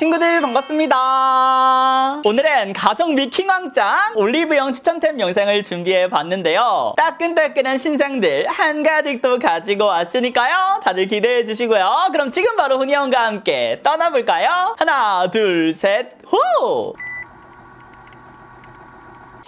친구들 반갑습니다. 오늘은 가성 미킹왕짱 올리브영 추천템 영상을 준비해 봤는데요. 따끈따끈한 신상들 한가득 또 가지고 왔으니까요. 다들 기대해 주시고요. 그럼 지금 바로 훈이 형과 함께 떠나볼까요? 하나, 둘, 셋, 호!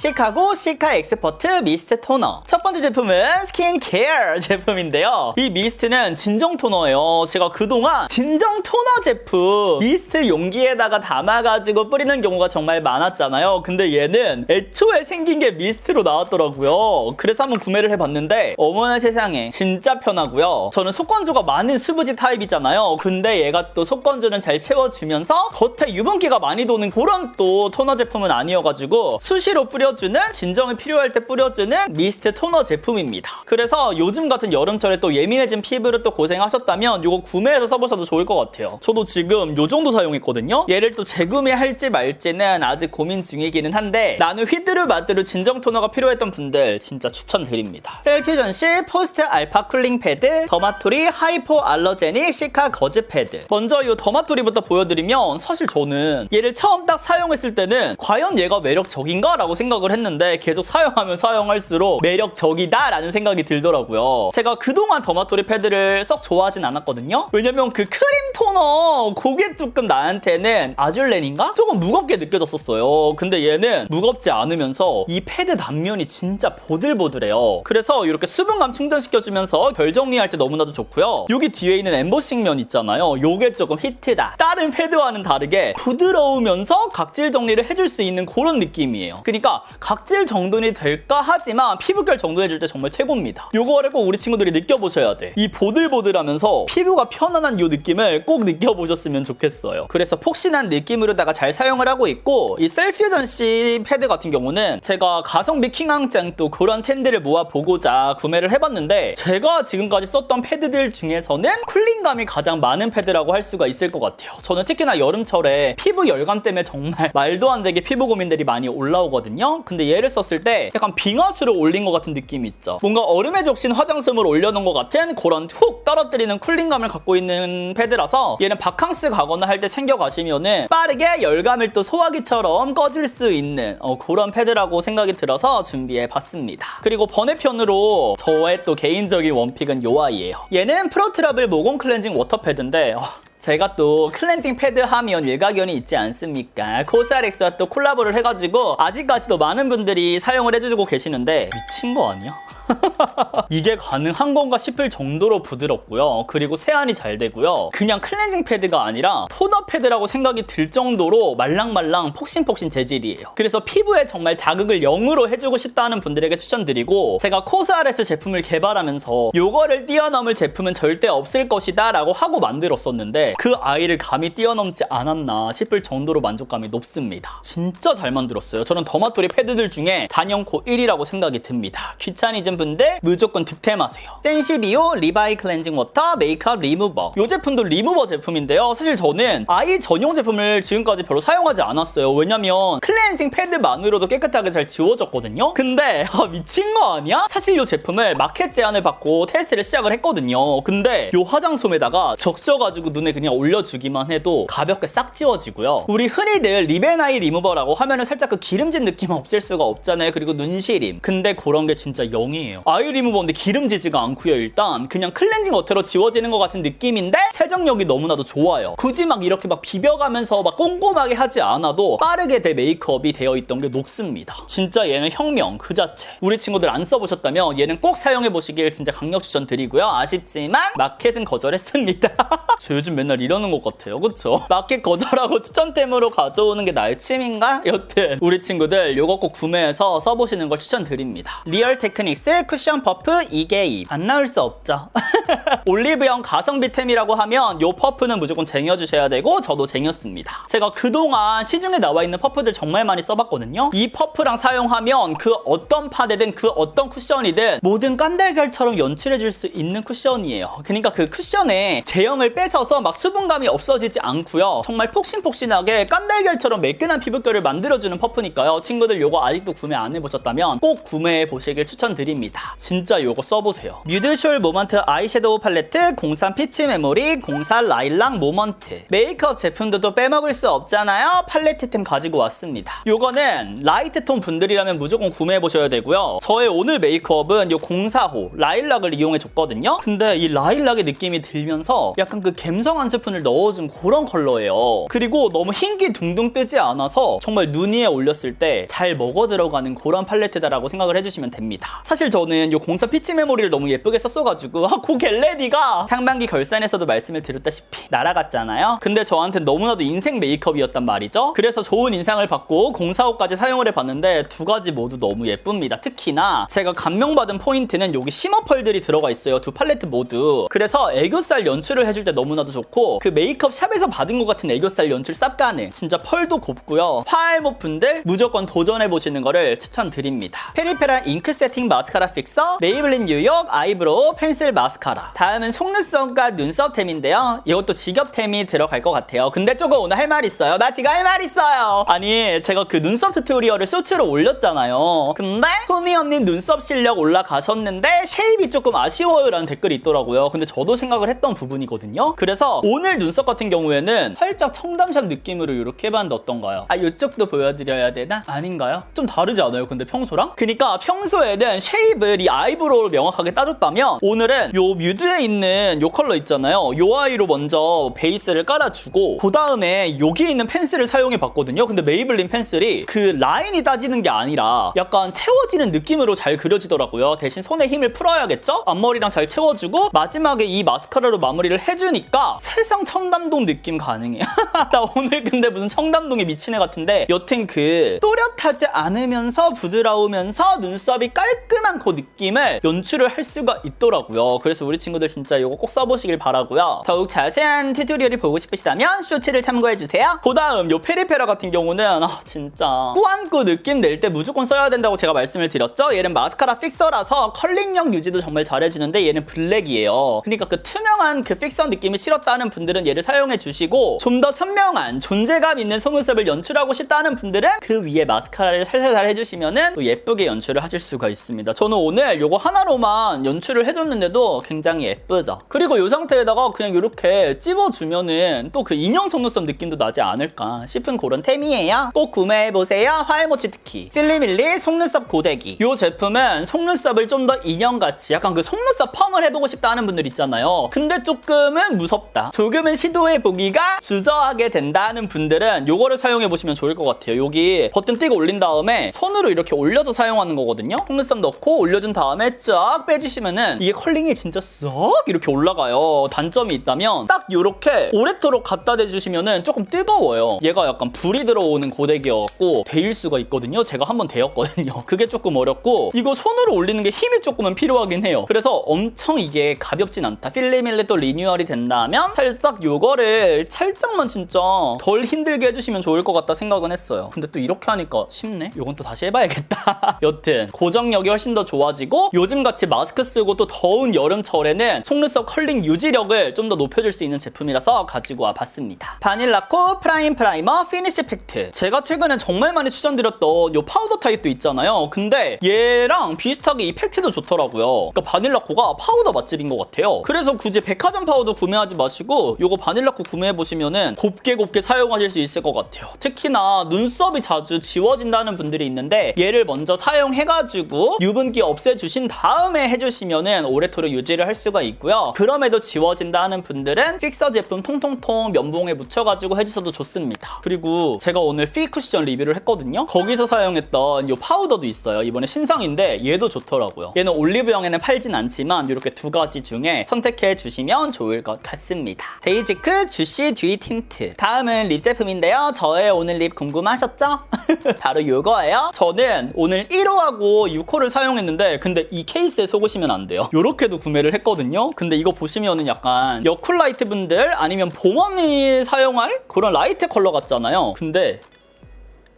시카고 시카 엑스퍼트 미스트 토너. 첫 번째 제품은 스킨케어 제품인데요. 이 미스트는 진정 토너예요. 제가 그동안 진정 토너 제품 미스트 용기에다가 담아가지고 뿌리는 경우가 정말 많았잖아요. 근데 얘는 애초에 생긴 게 미스트로 나왔더라고요. 그래서 한번 구매를 해봤는데 어머나 세상에 진짜 편하고요. 저는 속건조가 많은 수부지 타입이잖아요. 근데 얘가 또 속건조는 잘 채워주면서 겉에 유분기가 많이 도는 그런 또 토너 제품은 아니어가지고 수시로 뿌려 주는 진정이 필요할 때 뿌려주는 미스트 토너 제품입니다. 그래서 요즘 같은 여름철에 또 예민해진 피부를 또 고생하셨다면 이거 구매해서 써보셔도 좋을 것 같아요. 저도 지금 요 정도 사용했거든요. 얘를 또 재구매할지 말지는 아직 고민 중이기는 한데 나는 휘두르 마두르 진정 토너가 필요했던 분들 진짜 추천드립니다. 셀퓨전시 포스트 알파 쿨링 패드 더마토리 하이포 알러제닉 시카 거즈 패드 먼저 이 더마토리부터 보여드리면 사실 저는 얘를 처음 딱 사용했을 때는 과연 얘가 매력적인가? 라고 생각 을 했는데 계속 사용하면 사용할수록 매력적이다 라는 생각이 들더라고요. 제가 그동안 더마토리 패드를 썩 좋아하진 않았거든요. 왜냐면 그 크림 토너 그게 조금 나한테는 아줄렌인가? 조금 무겁게 느껴졌었어요. 근데 얘는 무겁지 않으면서 이 패드 단면이 진짜 보들보들해요. 그래서 이렇게 수분감 충전시켜주면서 결 정리할 때 너무나도 좋고요. 여기 뒤에 있는 엠보싱 면 있잖아요. 요게 조금 히트다. 다른 패드와는 다르게 부드러우면서 각질 정리를 해줄 수 있는 그런 느낌이에요. 그러니까 각질 정돈이 될까 하지만 피부결 정돈해줄 때 정말 최고입니다. 요거를 꼭 우리 친구들이 느껴보셔야 돼. 이 보들보들하면서 피부가 편안한 요 느낌을 꼭 느껴보셨으면 좋겠어요. 그래서 폭신한 느낌으로다가 잘 사용을 하고 있고 이 셀퓨전시 패드 같은 경우는 제가 가성 미킹왕짱 또 그런 텐들을 모아보고자 구매를 해봤는데 제가 지금까지 썼던 패드들 중에서는 쿨링감이 가장 많은 패드라고 할 수가 있을 것 같아요. 저는 특히나 여름철에 피부 열감 때문에 정말 말도 안 되게 피부 고민들이 많이 올라오거든요. 근데 얘를 썼을 때 약간 빙하수를 올린 것 같은 느낌이 있죠. 뭔가 얼음에 적신 화장솜을 올려놓은 것 같은 그런 훅 떨어뜨리는 쿨링감을 갖고 있는 패드라서 얘는 바캉스 가거나 할 때 챙겨가시면은 빠르게 열감을 또 소화기처럼 꺼줄 수 있는 어, 그런 패드라고 생각이 들어서 준비해봤습니다. 그리고 번외편으로 저의 또 개인적인 원픽은 요 아이예요. 얘는 프로트러블 모공 클렌징 워터 패드인데 어, 제가 또 클렌징 패드 하면 일가견이 있지 않습니까? 코스알엑스와 또 콜라보를 해가지고 아직까지도 많은 분들이 사용을 해주고 계시는데 미친 거 아니야? 이게 가능한 건가 싶을 정도로 부드럽고요. 그리고 세안이 잘 되고요. 그냥 클렌징 패드가 아니라 토너 패드라고 생각이 들 정도로 말랑말랑 폭신폭신 재질이에요. 그래서 피부에 정말 자극을 0으로 해주고 싶다는 분들에게 추천드리고 제가 코스알에스 제품을 개발하면서 요거를 뛰어넘을 제품은 절대 없을 것이다 라고 하고 만들었었는데 그 아이를 감히 뛰어넘지 않았나 싶을 정도로 만족감이 높습니다. 진짜 잘 만들었어요. 저는 더마토리 패드들 중에 단연코 1위라고 생각이 듭니다. 귀차니즘 분들 무조건 득템하세요. 센시비오 리바이 클렌징 워터 메이크업 리무버. 이 제품도 리무버 제품인데요. 사실 저는 아이 전용 제품을 지금까지 별로 사용하지 않았어요. 왜냐면 클렌징 패드만으로도 깨끗하게 잘 지워졌거든요. 근데 아, 미친 거 아니야? 사실 이 제품을 마켓 제안을 받고 테스트를 시작을 했거든요. 근데 이 화장솜에다가 적셔가지고 눈에 그냥 올려주기만 해도 가볍게 싹 지워지고요. 우리 흔히들 리벤아이 리무버라고 하면은 살짝 그 기름진 느낌 없을 수가 없잖아요. 그리고 눈시림. 근데 그런 게 진짜 0이 에요. 아이 리무버인데 기름지지가 않고요. 일단 그냥 클렌징 워터로 지워지는 것 같은 느낌인데 세정력이 너무나도 좋아요. 굳이 막 이렇게 막 비벼가면서 막 꼼꼼하게 하지 않아도 빠르게 내 메이크업이 되어 있던 게 녹습니다. 진짜 얘는 혁명 그 자체. 우리 친구들 안 써보셨다면 얘는 꼭 사용해 보시길 진짜 강력 추천드리고요. 아쉽지만 마켓은 거절했습니다. 저 요즘 맨날 이러는 것 같아요. 그쵸? 마켓 거절하고 추천템으로 가져오는 게 나의 취미인가? 여튼 우리 친구들 요거 꼭 구매해서 써보시는 걸 추천드립니다. 리얼 테크닉스 쿠션 퍼프 2개입 안 나올 수 없죠. 올리브영 가성비템이라고 하면 요 퍼프는 무조건 쟁여주셔야 되고 저도 쟁였습니다. 제가 그동안 시중에 나와 있는 퍼프들 정말 많이 써봤거든요. 이 퍼프랑 사용하면 그 어떤 파데든 그 어떤 쿠션이든 모든 깐달걀처럼 연출해줄 수 있는 쿠션이에요. 그러니까 그 쿠션에 제형을 뺏어서 막 수분감이 없어지지 않고요. 정말 폭신폭신하게 깐달걀처럼 매끈한 피부결을 만들어주는 퍼프니까요. 친구들 요거 아직도 구매 안 해보셨다면 꼭 구매해 보시길 추천드립니다. 팁입니다. 진짜 이거 써보세요. 뮤드숄 모먼트 아이섀도우 팔레트 03 피치 메모리 04 라일락 모먼트 메이크업 제품들도 빼먹을 수 없잖아요. 팔레트템 가지고 왔습니다. 요거는 라이트 톤 분들이라면 무조건 구매해 보셔야 되고요. 저의 오늘 메이크업은 요 04호 라일락을 이용해 줬거든요. 근데 이 라일락의 느낌이 들면서 약간 그 갬성 한 스푼을 넣어준 그런 컬러예요. 그리고 너무 흰기 둥둥 뜨지 않아서 정말 눈 위에 올렸을 때 잘 먹어 들어가는 그런 팔레트다라고 생각을 해주시면 됩니다. 사실 저는 요04 피치 메모리를 너무 예쁘게 썼어가지고 아, 그 겟레디가 상반기 결산에서도 말씀을 드렸다시피 날아갔잖아요. 근데 저한테 너무나도 인생 메이크업이었단 말이죠. 그래서 좋은 인상을 받고 045까지 사용을 해봤는데 두 가지 모두 너무 예쁩니다. 특히나 제가 감명받은 포인트는 여기 쉬머 펄들이 들어가 있어요. 두 팔레트 모두. 그래서 애교살 연출을 해줄 때 너무나도 좋고 그 메이크업 샵에서 받은 것 같은 애교살 연출 쌉 가는 진짜 펄도 곱고요. 파알모 분들 무조건 도전해 보시는 거를 추천드립니다. 페리페라 잉크 세팅 마스카라 픽서, 메이블린 뉴욕 아이브로우 펜슬 마스카라. 다음은 속눈썹과 눈썹템인데요. 이것도 직업템이 들어갈 것 같아요. 근데 조금 오늘 할 말 있어요. 나 지금 할 말 있어요. 아니 제가 그 눈썹 튜토리얼을 쇼츠로 올렸잖아요. 근데 소니 언니 눈썹 실력 올라가셨는데 쉐입이 조금 아쉬워요 라는 댓글이 있더라고요. 근데 저도 생각을 했던 부분이거든요. 그래서 오늘 눈썹 같은 경우에는 살짝 청담샵 느낌으로 이렇게 해봤는데 어떤가요? 아 이쪽도 보여드려야 되나? 아닌가요? 좀 다르지 않아요? 근데 평소랑? 그러니까 평소에는 쉐입 을 이 아이브로우를 명확하게 따줬다면 오늘은 요 뮤드에 있는 요 컬러 있잖아요. 요 아이로 먼저 베이스를 깔아주고 그 다음에 여기에 있는 펜슬을 사용해 봤거든요. 근데 메이블린 펜슬이 그 라인이 따지는 게 아니라 약간 채워지는 느낌으로 잘 그려지더라고요. 대신 손에 힘을 풀어야겠죠? 앞머리랑 잘 채워주고 마지막에 이 마스카라로 마무리를 해주니까 세상 청담동 느낌 가능해요. 나 오늘 근데 무슨 청담동에 미친 애 같은데 여튼 그 또렷하지 않으면서 부드러우면서 눈썹이 깔끔한 그 느낌을 연출을 할 수가 있더라고요. 그래서 우리 친구들 진짜 이거 꼭 써보시길 바라고요. 더욱 자세한 튜토리얼이 보고 싶으시다면 쇼츠를 참고해주세요. 그 다음 요 페리페라 같은 경우는 아 진짜 꾸안꾸 느낌 낼 때 무조건 써야 된다고 제가 말씀을 드렸죠. 얘는 마스카라 픽서라서 컬링력 유지도 정말 잘해주는데 얘는 블랙이에요. 그러니까 그 투명한 그 픽서 느낌이 싫었다는 분들은 얘를 사용해 주시고 좀 더 선명한 존재감 있는 속눈썹을 연출하고 싶다는 분들은 그 위에 마스카라를 살살살 해주시면은 또 예쁘게 연출을 하실 수가 있습니다. 저는 오늘 요거 하나로만 연출을 해줬는데도 굉장히 예쁘죠. 그리고 이 상태에다가 그냥 이렇게 찝어주면은 또 그 인형 속눈썹 느낌도 나지 않을까 싶은 그런 템이에요. 꼭 구매해보세요. 화일모치 특히. 필리밀리 속눈썹 고데기. 이 제품은 속눈썹을 좀 더 인형같이 약간 그 속눈썹 펌을 해보고 싶다 하는 분들 있잖아요. 근데 조금은 무섭다. 조금은 시도해보기가 주저하게 된다는 분들은 요거를 사용해보시면 좋을 것 같아요. 여기 버튼 띄고 올린 다음에 손으로 이렇게 올려서 사용하는 거거든요. 속눈썹 넣고 올려준 다음에 쫙 빼주시면은 이게 컬링이 진짜 쏙 이렇게 올라가요. 단점이 있다면 딱 이렇게 오래도록 갖다 대주시면은 조금 뜨거워요. 얘가 약간 불이 들어오는 고데기여갖고 데일 수가 있거든요. 제가 한번 데였거든요. 그게 조금 어렵고 이거 손으로 올리는 게 힘이 조금은 필요하긴 해요. 그래서 엄청 이게 가볍진 않다. 필리밀리 또 리뉴얼이 된다면 살짝 요거를 살짝만 진짜 덜 힘들게 해주시면 좋을 것 같다 생각은 했어요. 근데 또 이렇게 하니까 쉽네. 요건 또 다시 해봐야겠다. 여튼 고정력이 훨씬 더 좋아지고 요즘같이 마스크 쓰고 또 더운 여름철에는 속눈썹 컬링 유지력을 좀 더 높여줄 수 있는 제품이라서 가지고 와봤습니다. 바닐라코 프라임 프라이머 피니시 팩트. 제가 최근에 정말 많이 추천드렸던 요 파우더 타입도 있잖아요. 근데 얘랑 비슷하게 이 팩트도 좋더라고요. 그러니까 바닐라코가 파우더 맛집인 것 같아요. 그래서 굳이 백화점 파우더 구매하지 마시고 요거 바닐라코 구매해보시면은 곱게 곱게 사용하실 수 있을 것 같아요. 특히나 눈썹이 자주 지워진다는 분들이 있는데 얘를 먼저 사용해가지고 유분 기 없애주신 다음에 해주시면은 오래토록 유지를 할 수가 있고요. 그럼에도 지워진다 하는 분들은 픽서 제품 통통통 면봉에 묻혀가지고 해주셔도 좋습니다. 그리고 제가 오늘 피 쿠션 리뷰를 했거든요. 거기서 사용했던 이 파우더도 있어요. 이번에 신상인데 얘도 좋더라고요. 얘는 올리브영에는 팔진 않지만 이렇게 두 가지 중에 선택해 주시면 좋을 것 같습니다. 데이지크 주시 듀이 틴트. 다음은 립 제품인데요. 저의 오늘 립 궁금하셨죠? 바로 이거예요. 저는 오늘 1호하고 6호를 사용했는데 근데 이 케이스에 속으시면 안 돼요. 이렇게도 구매를 했거든요. 근데 이거 보시면은 약간 여쿨라이트 분들 아니면 봄언니 사용할 그런 라이트 컬러 같잖아요. 근데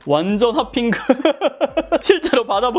완전 핫핑크. 실제로 받아봐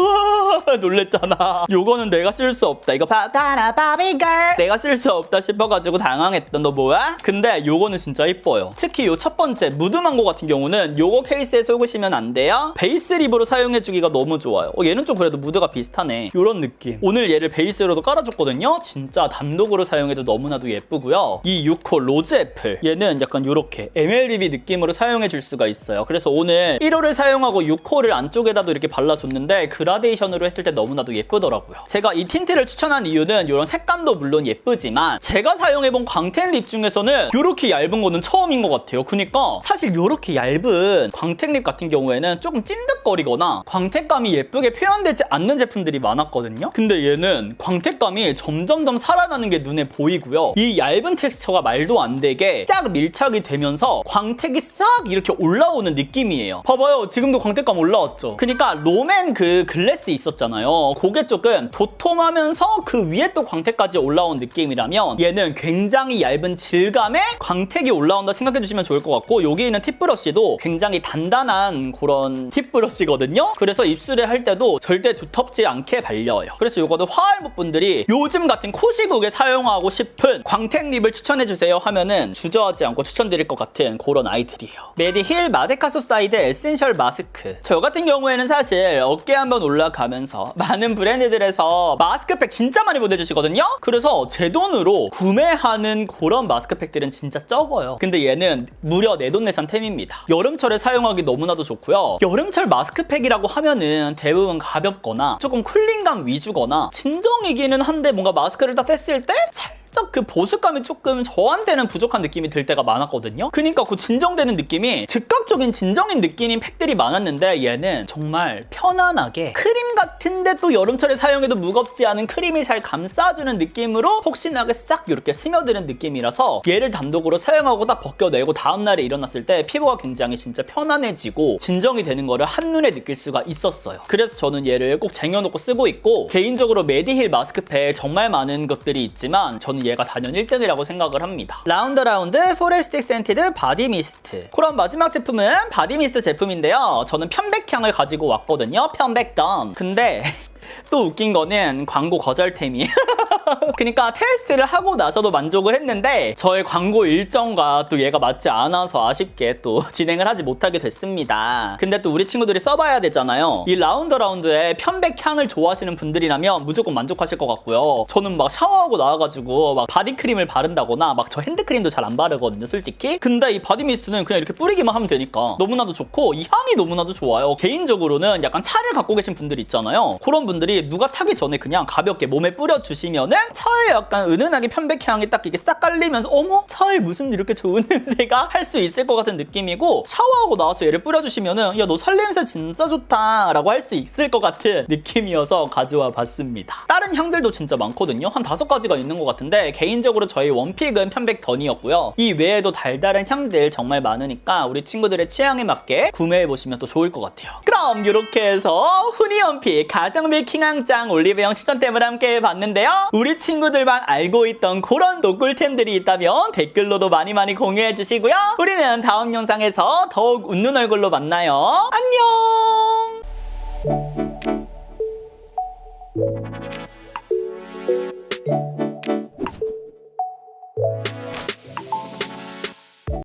놀랬잖아. 요거는 내가 쓸 수 없다. 이거 바다나 바비걸. 내가 쓸 수 없다 싶어가지고 당황했던 너 뭐야? 근데 요거는 진짜 이뻐요. 특히 요 첫 번째 무드망고 같은 경우는 요거 케이스에 속으시면 안 돼요. 베이스 립으로 사용해주기가 너무 좋아요. 어, 얘는 좀 그래도 무드가 비슷하네. 요런 느낌. 오늘 얘를 베이스로도 깔아줬거든요. 진짜 단독으로 사용해도 너무나도 예쁘고요. 이 6호 로즈 애플. 얘는 약간 요렇게 MLBB 느낌으로 사용해줄 수가 있어요. 그래서 오늘 1호를 사용하고 6호를 안쪽에다도 이렇게 발라줬는데 그라데이션으로 했을 때 너무나도 예쁘더라고요. 제가 이 틴트를 추천한 이유는 이런 색감도 물론 예쁘지만 제가 사용해본 광택 립 중에서는 이렇게 얇은 거는 처음인 것 같아요. 그니까 사실 이렇게 얇은 광택 립 같은 경우에는 조금 찐득거리거나 광택감이 예쁘게 표현되지 않는 제품들이 많았거든요. 근데 얘는 광택감이 점점점 살아나는 게 눈에 보이고요. 이 얇은 텍스처가 말도 안 되게 쫙 밀착이 되면서 광택이 싹 이렇게 올라오는 느낌이에요. 봐봐요. 지금도 광택감 올라왔죠. 그러니까 롬앤 그 글래스 있었잖아요. 그게 조금 도톰하면서 그 위에 또 광택까지 올라온 느낌이라면 얘는 굉장히 얇은 질감에 광택이 올라온다 생각해 주시면 좋을 것 같고 여기 있는 팁브러쉬도 굉장히 단단한 그런 팁브러쉬거든요. 그래서 입술에 할 때도 절대 두텁지 않게 발려요. 그래서 이거는 화알목 분들이 요즘 같은 코시국에 사용하고 싶은 광택 립을 추천해 주세요 하면은 주저하지 않고 추천드릴 것 같은 그런 아이들이에요. 메디힐 마데카소 사이드 에센셜 마스크. 저 같은 경우에는 사실 어깨 한번 올라가면서 많은 브랜드들에서 마스크팩 진짜 많이 보내주시거든요. 그래서 제 돈으로 구매하는 그런 마스크팩들은 진짜 적어요. 근데 얘는 무려 내돈내산 템입니다. 여름철에 사용하기 너무나도 좋고요. 여름철 마스크팩이라고 하면은 대부분 가볍거나 조금 쿨링감 위주거나 진정이기는 한데 뭔가 마스크를 딱 뗐을 때 살 짝 그 보습감이 조금 저한테는 부족한 느낌이 들 때가 많았거든요. 그러니까 그 진정되는 느낌이 즉각적인 진정인 느낌인 팩들이 많았는데 얘는 정말 편안하게 크림 같은데 또 여름철에 사용해도 무겁지 않은 크림이 잘 감싸주는 느낌으로 폭신하게 싹 이렇게 스며드는 느낌이라서 얘를 단독으로 사용하고 딱 벗겨내고 다음날에 일어났을 때 피부가 굉장히 진짜 편안해지고 진정이 되는 거를 한눈에 느낄 수가 있었어요. 그래서 저는 얘를 꼭 쟁여놓고 쓰고 있고 개인적으로 메디힐 마스크팩 정말 많은 것들이 있지만 저는 얘가 단연 1등이라고 생각을 합니다. 라운드 라운드 포레스틱 센티드 바디 미스트. 그럼 마지막 제품은 바디 미스트 제품인데요. 저는 편백향을 가지고 왔거든요. 편백던. 근데 또 웃긴 거는 광고 거절템이. 그러니까 테스트를 하고 나서도 만족을 했는데 저의 광고 일정과 또 얘가 맞지 않아서 아쉽게 또 진행을 하지 못하게 됐습니다. 근데 또 우리 친구들이 써봐야 되잖아요. 이 라운드 라운드의 편백 향을 좋아하시는 분들이라면 무조건 만족하실 것 같고요. 저는 막 샤워하고 나와가지고 막 바디크림을 바른다거나 막 저 핸드크림도 잘 안 바르거든요, 솔직히. 근데 이 바디 미스트는 그냥 이렇게 뿌리기만 하면 되니까 너무나도 좋고 이 향이 너무나도 좋아요. 개인적으로는 약간 차를 갖고 계신 분들 있잖아요. 그런 분 들이 누가 타기 전에 그냥 가볍게 몸에 뿌려주시면은 차에 약간 은은하게 편백 향이 딱 이게 싹 깔리면서 어머? 차에 무슨 이렇게 좋은 냄새가 할 수 있을 것 같은 느낌이고 샤워하고 나와서 얘를 뿌려주시면은 야 너 살 냄새 진짜 좋다 라고 할 수 있을 것 같은 느낌이어서 가져와 봤습니다. 다른 향들도 진짜 많거든요. 한 다섯 가지가 있는 것 같은데 개인적으로 저희 원픽은 편백 던이었고요. 이 외에도 달달한 향들 정말 많으니까 우리 친구들의 취향에 맞게 구매해 보시면 또 좋을 것 같아요. 그럼 이렇게 해서 후니 원픽 가성비 킹왕짱 올리브영 추천템을 함께 해봤는데요 우리 친구들만 알고 있던 그런 노꿀템들이 있다면 댓글로도 많이 많이 공유해 주시고요. 우리는 다음 영상에서 더욱 웃는 얼굴로 만나요. 안녕!